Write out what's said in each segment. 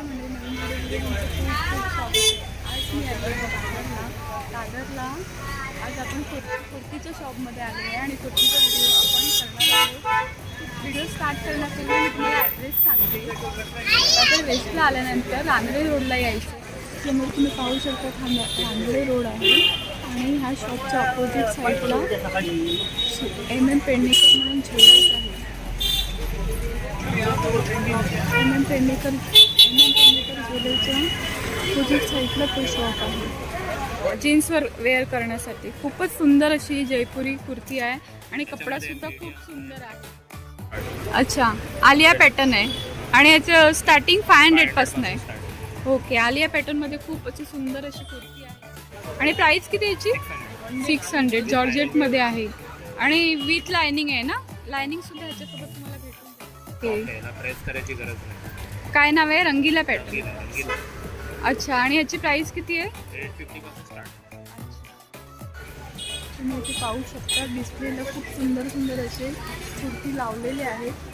दादरला दादरला आज आपण कुर्ती कुर्तीच्या शॉपमध्ये आले आहे आणि कुर्तीचा व्हिडिओ आपण करणार आहोत. व्हिडिओ स्टार्ट करण्यापूर्वी मी तुम्हाला ॲड्रेस सांगते. दादर वेस्टला आल्यानंतर रानडे रोडला यायचं. समोर तुम्ही पाहू शकता थांब रानडे रोड आहे. आणि ह्या शॉपच्या ऑपोजिट साईडला एम एम पेडणेकर म्हणून ज्वेलर्स आहे. M M Pednekar M M Pednekar ज्वेलरच्या opposite साईडला तो शॉप आहे. जीन्सवर वेअर करण्यासाठी खूपच सुंदर अशी जयपुरी कुर्ती आहे आणि कपडा सुद्धा खूप सुंदर आहे. अच्छा आलिया पॅटर्न आहे. आणि याचं स्टार्टिंग फाय हंड्रेडपासून आहे. ओके आलिया पॅटर्नमध्ये खूप अशी सुंदर अशी कुर्ती आहे. आणि प्राइस किती याची? सिक्स हंड्रेड जॉर्जेटमध्ये आहे. आणि विथ लायनिंग आहे ना? लायनिंग सुद्धा ह्याच्यासोबत जाईल. ओके. याला प्रेस करायची गरज नाही. काय नाव आहे? रंगीला पॅटर्न रंगीला रंगीला. अच्छा आणि ह्याची प्राइस किती आहे? एट फिफ्टी पासून स्टार्ट तुम्ही इथे पाहू शकता डिस्प्लेला खूप सुंदर सुंदर असे कुर्ती लावलेले आहेत.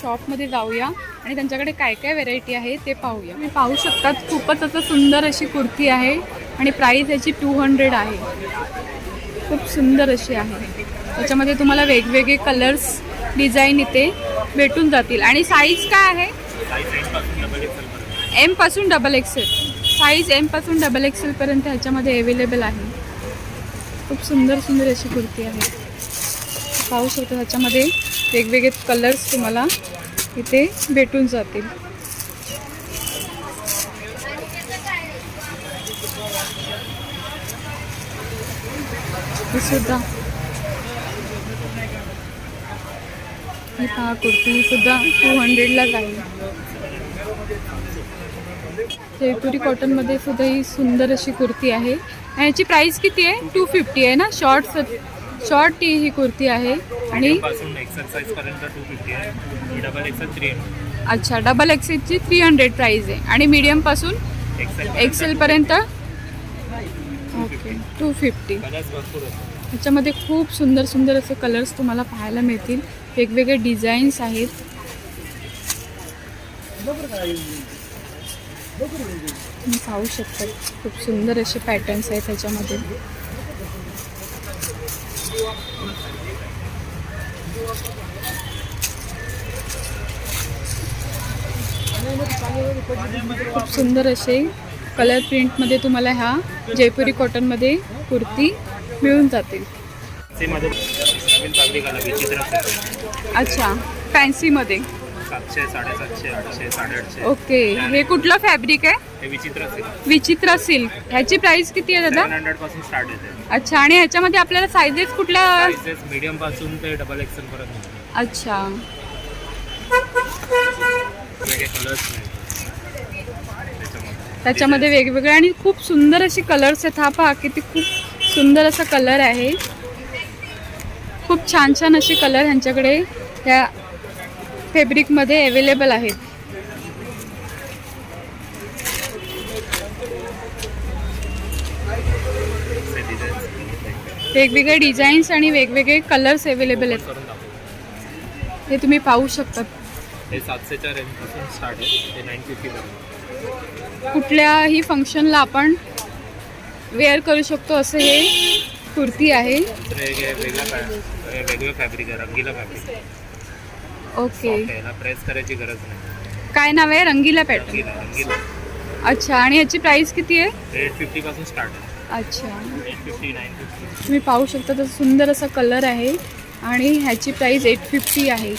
शॉपमध्ये जाऊया आणि त्यांच्याकडे काय काय व्हेरायटी आहे ते पाहूया. तुम्ही पाहू शकतात खूपच असं सुंदर अशी कुर्ती आहे आणि प्राईस याची टू हंड्रेड आहे. खूप सुंदर अशी आहे. त्याच्यामध्ये तुम्हाला वेगवेगळे कलर्स डिझाईन इथे भेटून जातील. आणि साईज काय आहे? एमपासून डबल एक्सेल साईज एमपासून डबल एक्सेलपर्यंत ह्याच्यामध्ये अवेलेबल आहे. खूप सुंदर सुंदर अशी कुर्ती आहे. पाहू शकतो ह्याच्यामध्ये वेगवेगळे कलर्स तुम्हाला इथे भेटून जातील. सुद्धा. ही पहा कुर्ती सुद्धा टू हंड्रेडलाच आहे. जयपुरी कॉटनमध्ये सुद्धा ही सुंदर अशी कुर्ती आहे. आणि याची प्राइस किती आहे? टू फिफ्टी आहे ना? शॉर्ट शॉर्ट ही ही कुर्ती आहे. आणि अच्छा डबल एक्सेलची थ्री हंड्रेड प्राईज आहे. आणि मीडियमपासून एक्सेल एक्सेलपर्यंत ओके टू फिफ्टी ह्याच्यामध्ये खूप सुंदर सुंदर असे कलर्स तुम्हाला पाहायला मिळतील. वेगवेगळे डिझाईन्स आहेत. तुम्ही पाहू शकता खूप सुंदर असे पॅटर्न्स आहेत ह्याच्यामध्ये खूप सुंदर असे कलर प्रिंटमध्ये तुम्हाला ह्या जयपुरी कॉटनमध्ये कुर्ती मिळून जातील. अच्छा फॅन्सीमध्ये सातशे साडेसातशे आठशे साडेआठशे. ओके. हे कुठलं फॅब्रिक आहे? हे विचित्र असेल विचित्र सिल्क. ह्याची प्राइस किती आहे सेवन दादा हंड्रेडपासून स्टार्ट येते. अच्छा आणि ह्याच्यामध्ये आपल्याला सायझेस कुठल्या? मीडियमपासून ते डबल एक्सेल पर्यंत. अच्छा. वेगळे कलर्स त्याच्यामध्ये. त्याच्यामध्ये वेगवेगळे आणि खूप सुंदर अशी कलर्स आहेत. हा पहा किती खूप सुंदर असा कलर आहे. खूप छान छान असे कलर ह्यांच्याकडे. ह्या फॅब्रिकमध्ये अवेलेबल आहेत. वेगवेगळे डिझाईन्स आणि वेगवेगळे कलर्स अवेलेबल आहेत. हे तुम्ही पाहू शकता. हे सातशेच्या रेंजपासून स्टार्ट आहे. ते नाईन फिफ्टी पर्यंत कुठल्याही फंक्शनला आपण वेअर करू शकतो असं हे कुर्ती आहे. वेगळं फॅब्रिक आहे रंगीला फॅब्रिक ओके. याला प्रेस करायची गरज नाही. काय नाव आहे? रंगीला पॅटर्न रंगीला रंगीला. अच्छा आणि ह्याची प्राइस किती आहे? एट फिफ्टी पासून स्टार्ट आहे. अच्छा. एट फिफ्टी नाईन फिफ्टी तुम्ही पाहू शकता तर सुंदर असा कलर आहे आणि ह्याची प्राइस एट फिफ्टी आहे.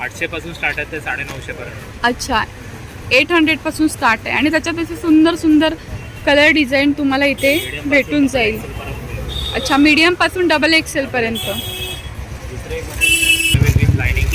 आठशे पासून स्टार्ट आहे ते साडे नऊशे पर्यंत. अच्छा. एट हंड्रेडपासून स्टार्ट आहे. आणि त्याच्यात असे सुंदर सुंदर कलर डिझाईन तुम्हाला इथे भेटून जाईल. अच्छा मीडियमपासून डबल एक्सेलपर्यंत दुसरे विथ लाईनिंग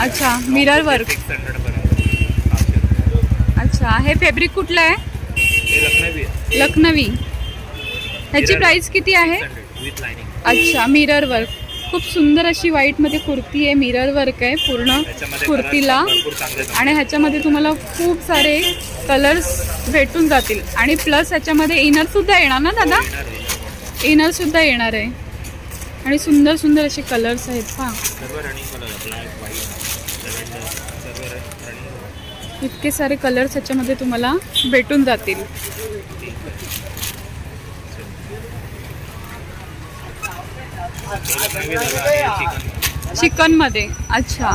अच्छा मिरर वर्क सिक्स हंड्रेड पर्यंत आठशे. अच्छा हे फॅब्रिक कुठलं आहे? हे लखनवी आहे. लखनवी. ह्याची Mirror. प्राइस किती आहे? विथ अच्छा मिरर वर्क खूप सुंदर अशी व्हाईटमध्ये कुर्ती आहे मिरर वर्क आहे पूर्ण त्याच्यामध्ये कुर्तीला. भरपूर चांगले आणि ह्याच्यामध्ये तुम्हाला खूप सारे कलर्स भेटून जातील. आणि प्लस ह्याच्यामध्ये इनर सुद्धा येणार ना दादा? येणार आहे. इनर सुद्धा येणार आहे. आणि सुंदर सुंदर असे कलर्स आहेत पहा रनिंग इतके सारे कलर्स ह्याच्यामध्ये तुम्हाला भेटून जातील. चिकन चिकनमध्ये अच्छा.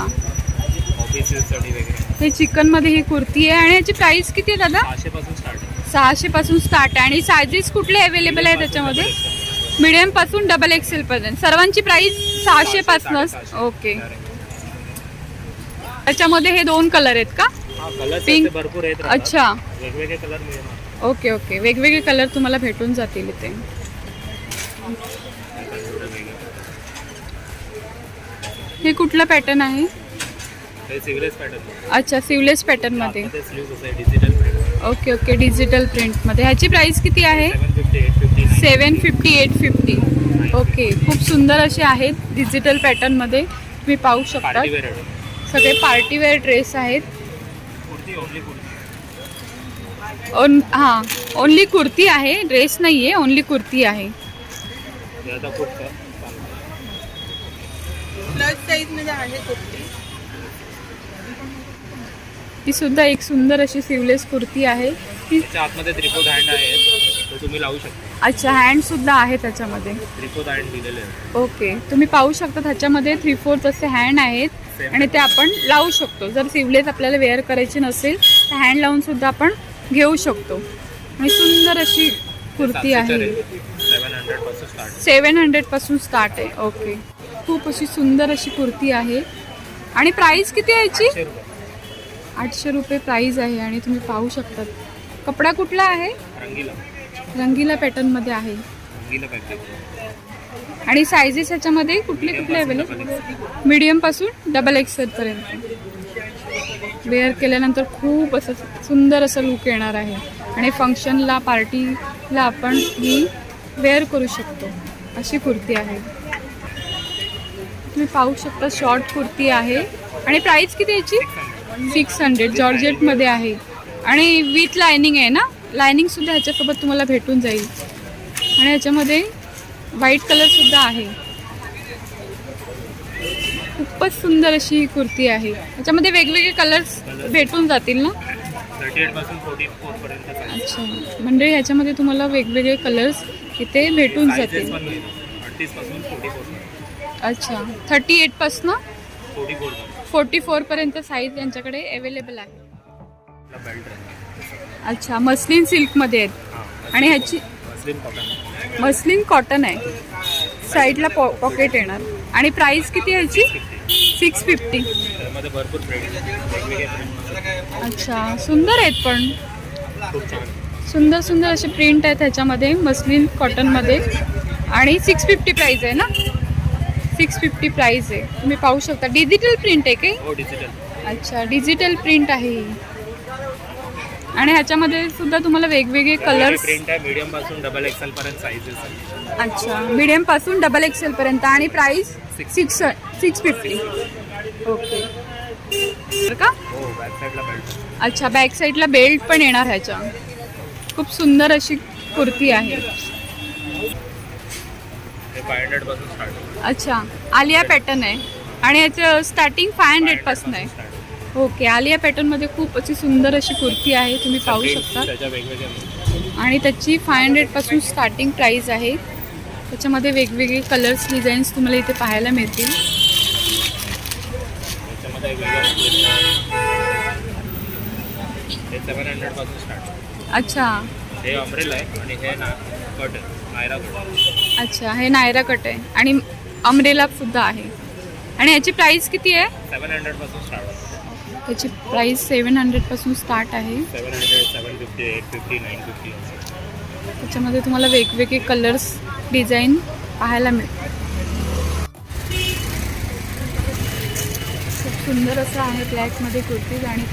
हे चिकनमध्ये ही कुर्ती आहे आणि याची प्राइस किती आहे दादा? सहाशे पासून स्टार्ट आहे. सहाशे पासून स्टार्ट आहे. आणि सायझेस कुठले अवेलेबल आहे त्याच्यामध्ये? मिडियमपासून डबल एक्सेल पर्यंत. सर्वांची प्राइस सहाशे पासूनच. ओके. त्याच्यामध्ये हे दोन कलर आहेत का? Pink. भरपूर आहेत अच्छा. वेगवेगळे कलर ओके ओके. वेगवेगळे कलर तुम्हाला भेटून जातील इथे. हे कुठलं पॅटर्न आहे? पॅटर्न अच्छा सिवलेस कसं आहे डिजिटल ओके ओके डिजिटल प्रिंटमध्ये ह्याची प्राइस किती आहे? Seven fifty eight fifty okay खूप सुंदर असे आहेत डिजिटल पॅटर्नमध्ये तुम्ही पाहू शकता. पार्टी वेअर सगळे पार्टीवेअर ड्रेस आहेत. कुर्ती ओनली कुर्ती. ओन हां ओनली कुर्ती आहे. ड्रेस नाही आहे ओनली कुर्ती आहे. हे प्लस साईजमध्ये आहे कुर्ती. ती सुद्धा एक सुंदर अशी सिवलेस कुर्ती आहे. ती आतमध्ये हँड आहे तो तुम्ही लावू शकता. अच्छा हँड सुद्धा आहे त्याच्यामध्ये. हँड दिलेले ओके. तुम्ही पाहू शकता त्याच्यामध्ये थ्री फोर्थ असे हँड आहेत आणि ते आपण लावू शकतो. जर सिवलेस आपल्याला वेअर करायची नसेल तर हँड लावून सुद्धा आपण घेऊ शकतो. आणि सुंदर अशी कुर्ती आहे. सेवन हंड्रेडपासून स्टार्ट आहे. ओके. खूप अशी सुंदर अशी कुर्ती आहे. आणि प्राईस किती आहे याची? आठशे रुपये प्राईज आहे आणि तुम्ही पाहू शकतात. कपडा कुठला आहे? रंगीला. रंगीला पॅटर्नमध्ये आहे. आणि सायझेस ह्याच्यामध्ये कुठले कुठले अवेलेबल मीडियमपासून डबल एक्सेलपर्यंत वेअर केल्यानंतर खूप असं सुंदर असं लुक येणार आहे. आणि फंक्शनला पार्टीला आपण ही वेअर करू शकतो. अशी कुर्ती आहे. तुम्ही पाहू शकता शॉर्ट कुर्ती आहे. आणि प्राईस किती याची? सिक्स हंड्रेड जॉर्जेटमध्ये आहे. आणि विथ लायनिंग आहे ना? लायनिंग सुद्धा ह्याच्यासोबत तुम्हाला भेटून जाईल. आणि ह्याच्यामध्ये व्हाईट कलर सुद्धा आहे. खूपच सुंदर अशी ही कुर्ती आहे. याच्यामध्ये वेगवेगळे कलर्स भेटून जातील ना? अच्छा. म्हणजे ह्याच्यामध्ये तुम्हाला वेगवेगळे कलर्स इथे भेटून जातील. अच्छा. थर्टी एटपासनं फोर्टी फोर फोर्टी फोरपर्यंत साईज यांच्याकडे अवेलेबल आहे. अच्छा मस्लिन सिल्कमध्ये आहेत. आणि ह्याची मस्लिन कॉटन आहे. साईडला पॉ पॉकेट येणार. आणि प्राईस किती ह्याची? सिक्स फिफ्टी अच्छा सुंदर आहेत पण. सुंदर सुंदर असे प्रिंट आहेत ह्याच्यामध्ये मस्लिन कॉटनमध्ये आणि सिक्स फिफ्टी प्राईज आहे ना? सिक्स फिफ्टी प्राईज आहे. तुम्ही पाहू शकता. डिजिटल प्रिंट आहे काही हो डिजिटल अच्छा डिजिटल प्रिंट आहे ही. आणि ह्याच्यामध्ये सुद्धा तुम्हाला वेगवेगळे कलर्स प्रिंट आहे मीडियमपासून डबल एक्सेल पर्यंत साईजेस आहे. अच्छा मीडियमपासून डबल एक्सेल पर्यंत. आणि price. Six six fifty okay बरं का? हो बॅक साईडला बेल्ट अच्छा बॅक साईडला बेल्ट पण येणार ह्याच्या. खूप सुंदर अशी कुर्ती आहे. हे फाय हंड्रेडपासून स्टार्ट अच्छा आलिया पॅटर्न आहे. आणि याचं स्टार्टिंग फाय हंड्रेडपासून आहे. ओके आलिया पॅटर्नमध्ये खूप अशी सुंदर अशी कुर्ती आहे तुम्ही पाहू शकता. आणि त्याची फाय हंड्रेडपासून स्टार्टिंग प्राईस आहे. त्याच्यामध्ये वेगवेगळे कलर्स डिझाईन्स तुम्हाला इथे पाहायला मिळतील. अच्छा. हे अमरेल आहे आणि हे ना कट आहे नायरा कट अच्छा हे नायरा कट आहे. आणि अमरेला सुद्धा आहे. आणि याची प्राईस किती आहे? सेवन हंड्रेडपासून स्टार्ट त्याची प्राईस सेवन हंड्रेडपासून स्टार्ट आहे. Seven hundred seven fifty eight fifty nine fifty त्याच्यामध्ये तुम्हाला वेगवेगळे कलर्स डिझाईन पाहायला मिळतात. खूप सुंदर असं आहे ब्लॅकमध्ये कुर्तीज आणि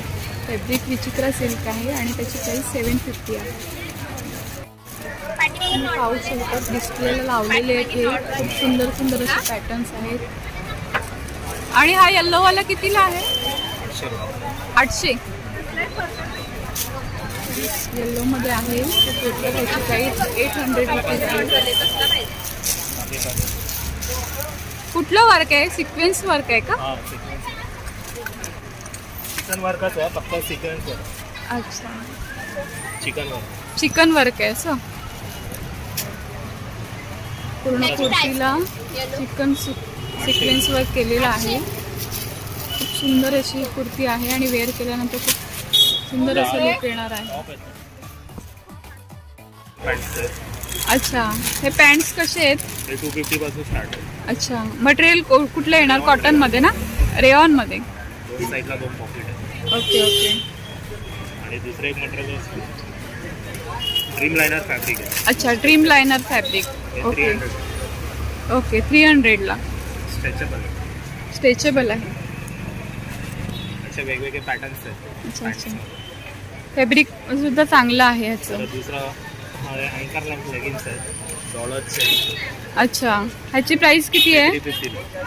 फॅब्रिक विचित्रा सिल्क आहे आणि त्याची प्राईस सेवन फिफ्टी आहे. तुम्ही पाहू शकता डिस्प्लेला लावलेले आहेत हे. खूप सुंदर सुंदर असे पॅटर्न्स आहेत. आणि हा येल्लोवाला कितीला आहे? आठशे. येल्लोमध्ये आहे. त्याची प्राईस एट हंड्रेड रुपीज आहे? कुठलं वर्क आहे? सिक्वेन्स वर्क आहे का? हा सिक्वेन्स चिकन वर्कच आहे फक्त सिक्वेन्स वर्क अच्छा. चिकन वर्क चिकन वर्क आहे असं. पूर्ण कुर्तीला चिकन सिक्वेन्स वर्क केलेलं आहे. खूप सुंदर अशी कुर्ती आहे आणि वेअर केल्यानंतर खूप सुंदर असं लुक येणार आहे. पॅन्ट अच्छा हे पॅन्ट्स कसे आहेत? हे टू फिफ्टी पासून स्टार्ट आहे. अच्छा मटेरियल कुठलं येणार? कॉटनमध्ये ना? रेऑनमध्ये दोन साईडला दोन पॉकेट आहे ओके ओके आणि दुसरं एक मटेरियल ड्रीम लायनर फॅब्रिक आहे. अच्छा dream liner fabric three okay hundred okay three हंड्रेडला stretchable stretchable आहे. असे वेगवेगळे पॅटर्न्स आहेत. अच्छा अच्छा. फॅब्रिक सुद्धा चांगलं आहे ह्याचं तर दुसरा अँकर लेंथ लेगिन्स आहेत. डॉलरचे अच्छा ह्याची प्राइस किती आहे?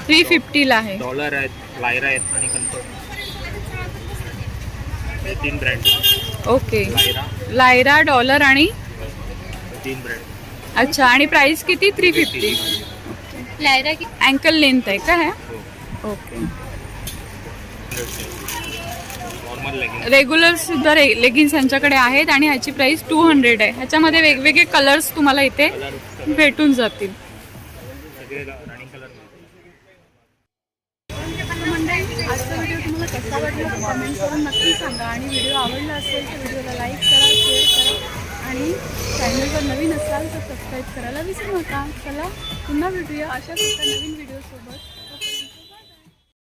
थ्री फिफ्टीला आहे. डॉलर आहेत लायरा आहेत आणि कन्फर्ट हे तीन brand okay Lyra Lyra dollar आणि तीन ब्रँड अच्छा आणि प्राइस किती? थ्री फिफ्टी लायरा की अँकल लेंथ आहे का हे? ओके रेग्युलर सुद्धा रे लेगिन्स यांच्याकडे आहेत आणि ह्याची प्राइस टू हंड्रेड आहे. ह्याच्यामध्ये वेगवेगळे कलर्स तुम्हाला इथे भेटून जातील. सगळे रनिंग कलर आजचा व्हिडिओ तुम्हाला कसा वाटला कमेंट करून नक्की सांगा. आणि व्हिडिओ आवडला असेल तर व्हिडिओला लाईक करा शेअर करा. आणि चॅनलवर नवीन असाल तर सबस्क्राईब करायला विसरू नका. चला पुन्हा भेटूया. अशाच एका नवीन व्हिडिओसोबत